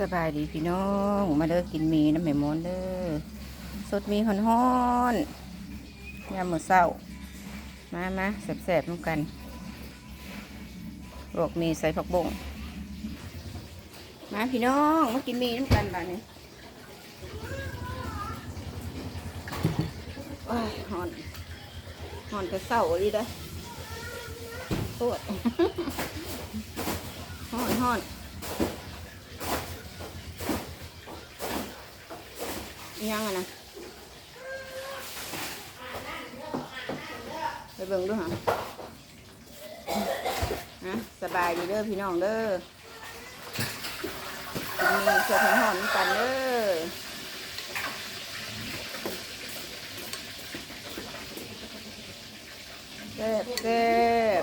สบายดีพี่น้อง มาเด้อกินมีน้ำแม่มอนเด้อสดมีฮ้อนๆยามมื้อเช้า มามาแซ่บๆน้ำกันลวกมีใส่ผักบงมาพี่น้องมากินมีน้ำกันบ้านี้ว้ายฮ้อนฮ้อนแต่เช้าเลยเด้อโคตรฮ้อนฮ้อน อิห ยังอะนะไปเบิ่งดูหะนะสบายดีเด้อพี่น้องเด้อกินมีเสื้อแขนหอนกันเด้อแซ่บแซ่บ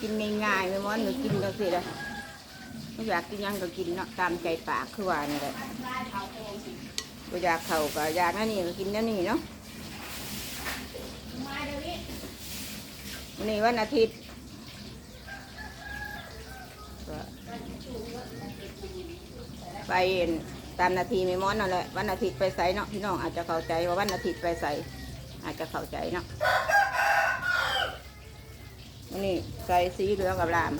กินง่ายๆไม่ม้อนหนูกินก็สิเลยไม่อยากกินยังก็กินเนาะตามใจปากคือว่านี่แหละ็อยากเข่าก็อยากนั่นนี่ก็กินนั่นนี่เนาะวันนี้วันอาทิตย์ก็ไปตามนาทีไม่ม้อนนั่นแหละวันอาทิตย์ไปใส่เนาะพี่น้องอาจจะเข้าใจว่าวันอาทิตย์ไปใส่อาจจะเข้าใจเนาะนนี้ใส่สีเหลืองกับราม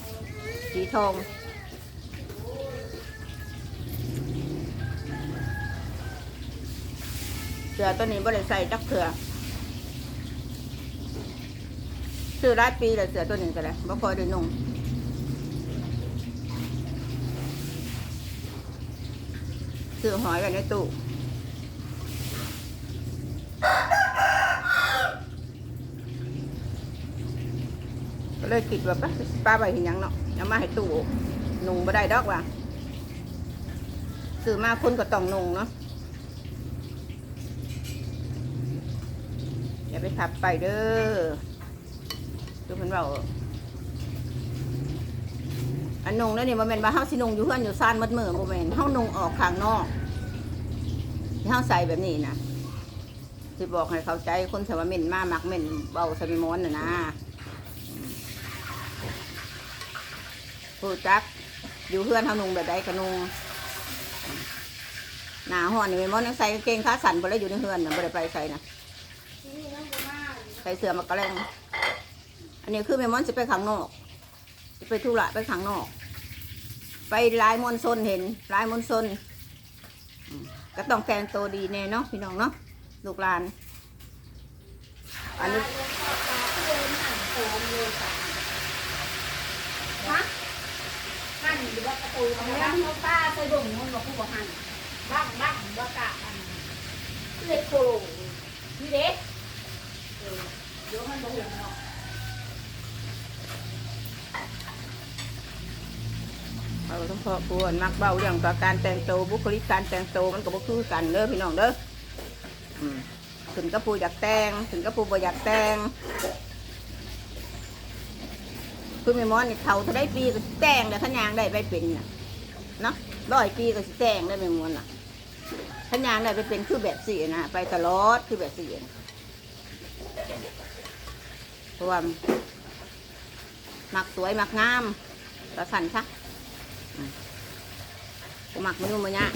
สีทอง เสือตัวนี้บ่ได้ใส่จักเสือซื้อหลายปีเลยเสือตัวนี้ก็ได้บ่ค่อยได้นุ่งซื้อหอยไว้ในตู้ก็เลยคิดว่าปะป้าไปเห็นยังเนาะเอามาให้ตู้นุ่งบ่ได้ดอกว่ะซื้อมาคุณก็ต้องนุ่งเนาะ อย่าไปขับไปเด้อดูเพิ่นเว่าอันนงนั่นนี่บ่แม่นว่าเฮาสินงอยู่เฮือนอยู่ซ่านมัดมือบ่แม่นเฮานงออกข้างนอกที่เฮาใส่แบบนี้นะสิบอกให้เข้าใจคนสว่าเม่นมามักเม่นเบาสมิมอนน่ะนะผู้จักอยู่เฮือนเฮานงแบบใดก็นงหนาห้อนนี่แม่มอนยังใส่กางเกงขาสั้นบ่ได้อยู่ในเฮือนน่ะบ่ได้ไปใส่น่ะ ใส่เสื้อมากระแรงอันนี้คือแม่มอนจะไปข้างนอกจะไปธุระไปข้างนอก ไปลายมอนซนเห็นลายมอนซนอืมก็ต้องแต่งตัวดีแน่เนาะพี่น้องเนาะลูกหลานอันนี้หั่นหรือว่าประตูเอาแล้วเขาป้าใส่ดุ่มมันบอกผู้บอกหั่นบ้างบ้างว่ากะอันเล็กโคโลนี่เด็ก เออเดี๋ยวมันบอกเห็นเนาะเราต้องพอควรมักเบาเรื่องการแต่งตัวบุคลิกการแต่งตัวมันก็บ่คือกันเด้อพี่น้องเด้ออืมถึงกระปูอยากแต่งถึงกระปูบ่อยากแต่งคือแม่มอนนี่เขาถ้าได้ปีก็สิแต่งแต่ขันยางได้ไปเป็นน่ะเนาะร้อยปีก็สิแต่งได้แม่มอนน่ะขันยางได้ไปเป็นคือแบบสี่นะไปตลอดคือแบบสี่นะ เพราะว่ามักสวยมักงามกระสันซะกูหมักมันนุ่มมันยะ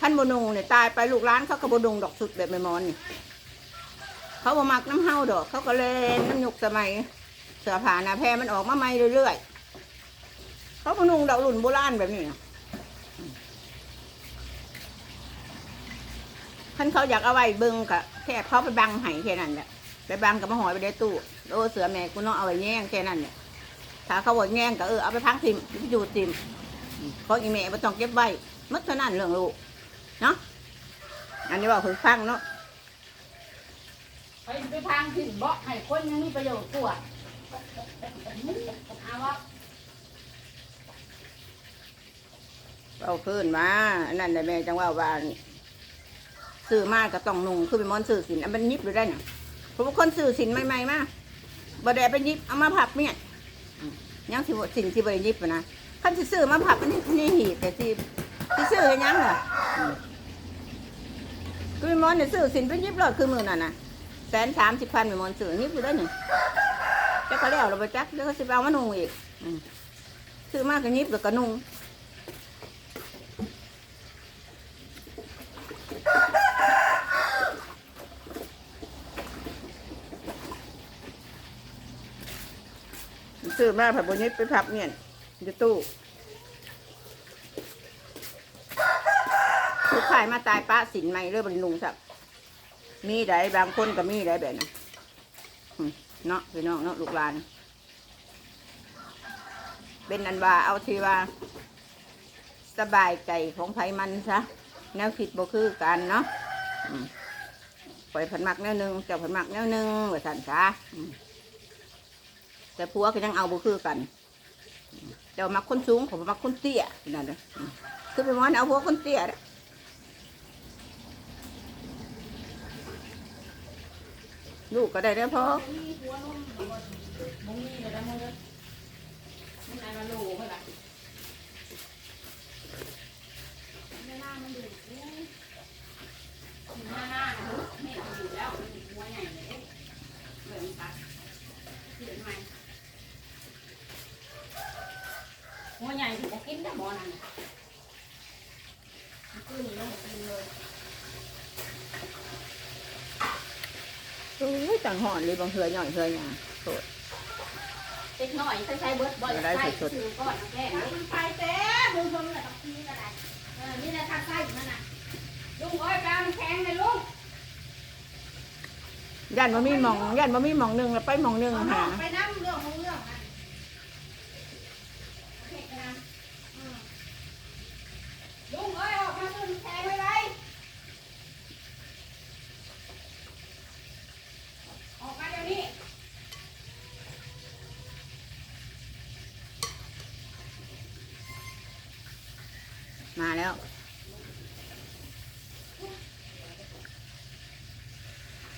ท่านบนุงเนี่ยตายไปลูกร้านเขาก็บนุงดอกสุดแบบไม่มอนนี่เขาบ่มักน้ำเฮาดอก เขาก็เล่นน้ำหยุกสมัยเสือผ้านาแพรมันออกมาใหม่เรื่อยๆ เขาบนุงดอกรุ่นโบราณแบบนี้นะท่านเขาอยากเอาไว้เบิ้งกะแค่เขาไปบังไห้แค่นั้นแหละไปบังกับมาหอยไปได้ตู้โอ้เสือแม่กูน้องเอาไว้แย่งแค่นั้นเนี่ยถ้าเขาบอกแย่งก็เออเอาไปพักทิมไปอยู่ทิมเพราะอีแม่ไม่ต้องเก็บไว้มัดเท่านั้นเรื่องลูกเนาะอันนี้บอกคือฟังเนาะไปไปทางถิ่นเบาะให้คนยังมีประโยชน์กว่าเอาวะ เอาขึ้นมาอันนั่นแหละแม่จังว่าว่าซื้อมาก็ต้องนุ่งคือเป็นมอนซื้อสินอันมันยิบอยู่ได้น่ะเพราะว่าคนซื้อสินใหม่ๆมาบ่ได้ไปยิบเอามาผับเนี่ยยังสิบ่สินที่บ่ได้ยิบอะนะคันสิซื้อมาผับมันนี่หีบแต่ที่ที่ซื้อให้ยังเหรออืมคือมมอนเนี่ยซื้อสินเป็นยิบรอดคือมือนั่นน่ะแสนสามสิบพันแม่มอนซื้อยิบอยู่ได้หนึ่จักก็แล้วเราไปจักแล้วก็สิไปเอามานุ่งอีกอืมซื้อมากก็ยิบแล้วก็นุ่ง ซื้อมาผัดบนยิบไปพับเนี่ยอยู่ตู้ทุกขายมาตายป้าสินใหม่เรื่องบริลุงสักมีได้บางคนก็มีได้แบบนั้นเนาะพี่น้องเนาะลูกหลาน เป็นอันว่าเอาทีว่า สบายใจของไผมันซะแนวคิดบ่คือกันเนาะปล่อยผันมักแนวหนึ่งเจ้าผันมักแนวหนึ่งว่าสันซะ แต่ผัวก็ยังเอาบ่คือกันเจ้ามักคนสูงผมมักคนเตี้ยนั่นเลยคือเป็นวันเอาผัวคนเตี้ยเด้อลูกก็ได้แล้วพ่อมีหัวนมบ่บ่มีเลยนะมึงเด้อมึงไหนมาโลเพิ่นล่ะแม่หน้ามันดูอู้หน้าหน้านะลูกแม่ก็อยู่แล้วมันหัวใหญ่เลยเด้เบิ่งตัดเห็นไหมหัวใหญ่ที่บ่กินได้บ่นั่นน่ะมันขึ้นแล้วบ่กินเลย โอ้ย จังหอนเลยบางเทือหน่อยเทือหยาโสดเล็กน้อยใช้ใช้เบิร์ดบ่อยากได้ใสดๆซื้อก่อนแกมันไปเต้มือคนน่ะต้องกินอะไรเออนี่แหละทางใต้มันน่ะลุงอ้อยกลางแข็งเลยลุงย่านบ่มีหมองย่านบ่มีหมองหนึ่งแล้วไปหมองหนึ่งหาไปนั่งเรื่องของเรื่องนะโอเคกันนะอืมลุงเอ้ยออกมาซื้อแข็งไว้ไว้ออกมาเดี๋ยวนี้ มาแล้ว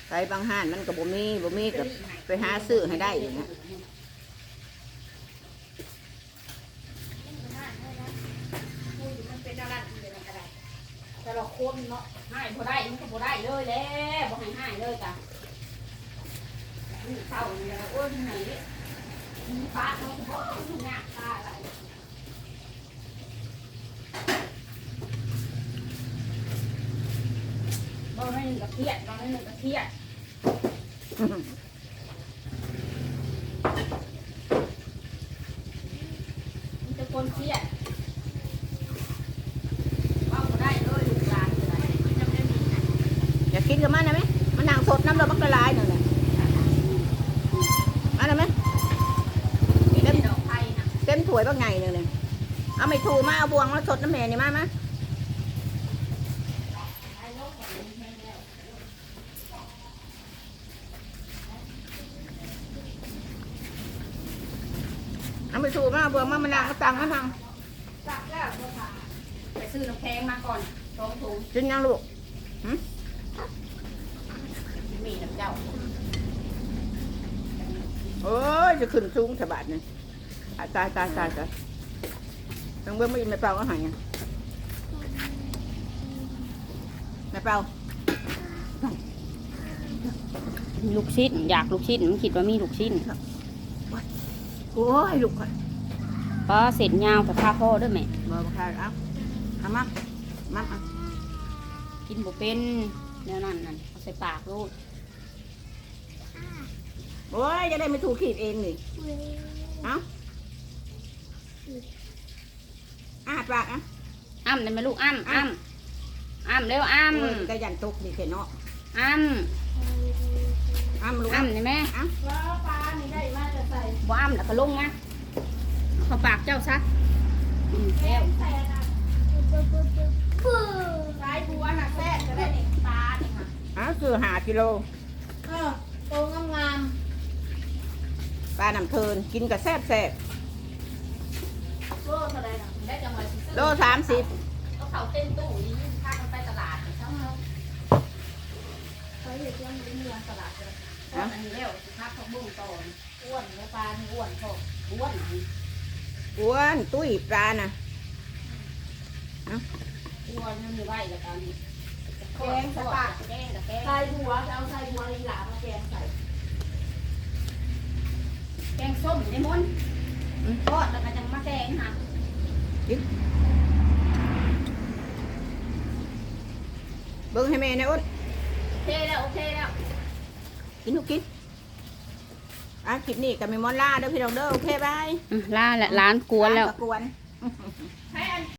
ไปบางห้านมันก็บ่มีบ่มีกับไปหาซื้อให้ได้อยู่นะเป็นอะไรมันเรแต่ละคนเนาะให้บ่ได้มันก็บ่ได้เลยแหล้บ่ให้ให้เลยจ้ะนี่เท่านี้แล้วโอ้ยไหนเนี่ปลาเนาะบ่มีหน้าตาอะไร บ่ให้หนึ่งกับเครียดบ่ให้หนึ่งกับเครียดมันจะคนเครียดว่าบ่ได้เลยลูกหลานเลยจะไม่มีนะอยากกินกับมันนะไหมมันนางสดน้ำเราบักละลายหนึ่งเลยมาได้ไหมมีแต่ดอกไผ่นะเต็มถ้วยบักไงหนึ่งเลยเอาไม่ถูมาเอาบวงมาสดน้ำแม่นี่มามาไอ้โลกแบบนี้แห้งแล้ว เอาไม่ถูมาเอาบวงมามานางก็ตังมาทางสักแล้วเมื่อผ่าไปซื้อน้ำแข็งมาก่อนสองถุงกินยังลูกมีน้ำเจ้าโอ้ยจะขึ้นสูงสะบาดนี่ตายตายตายตายตายต้องเบิ้งไม่อินไม่เปล่าก็หายยังไม่เปล่าลูกชิ้นอยากลูกชิ้นมันคิดว่ามีลูกชิ้น โอ้ยลูกข่อยก็เสร็จยาวกับผ้าพ่อด้วยแม่บ่บ่ค่ะเอาเอามามาเอากินบ่เป็นแนวนั้นนั่นเอาใส่ปากลูกโอ้ยจะได้ไม่ถูกขีดเองนี่เอาอ้าปากอะอ้ำได้ไหมลูกอ้ำอ้ำอ้ำเร็วอ้โอ้ยกระยันตกนี่แค่เนาะำอ้อ้าลูกำอ้ำได้ไหมแล้วปลา บ่อ้ำแล้วก็ลงนะเอาเข้าปากเจ้าซะอืมแก้แล้ววใส่นะสายบัวน่ะแซ่บจะได้นี่ปลานี่ค่ะอ้าคือหากิโลเออโตงามปลาน้ำเทินกินกับแซ่บแซ่บๆโลเท่าไหร่น่ะได้จังหวัดสิซื้อโลสามสิบก็เขาเต้นตู้นี่พากันไปตลาดนี่ครับ เขาอยู่ที่เมืองตลาดเลยอ้วนอันนี้แล้วสิพักเขาบุ้งต่อนี่อ้วนแล้วปลานี่อ้วนพออ้วนนี่อ้วนตุ้ยปลาน่ะอ้วนมันมีไว้แล้วกันแกงสปาแกงใส่บัวจะเอาใส่บัวอีหลามาแกงใส่แกงส้มในมนต์ทอดแล้วก็จะมาแกงค่ะเบิ้งให้แม่นะอ้นโอ เคแล้ว โอเคแล้ว กินทุกกินอะคลิปนี้กับแม่มอนล่าเด้อพี่น้องเด้อโอเคบายล่าแหละร้านกวนแล้วร้านกวน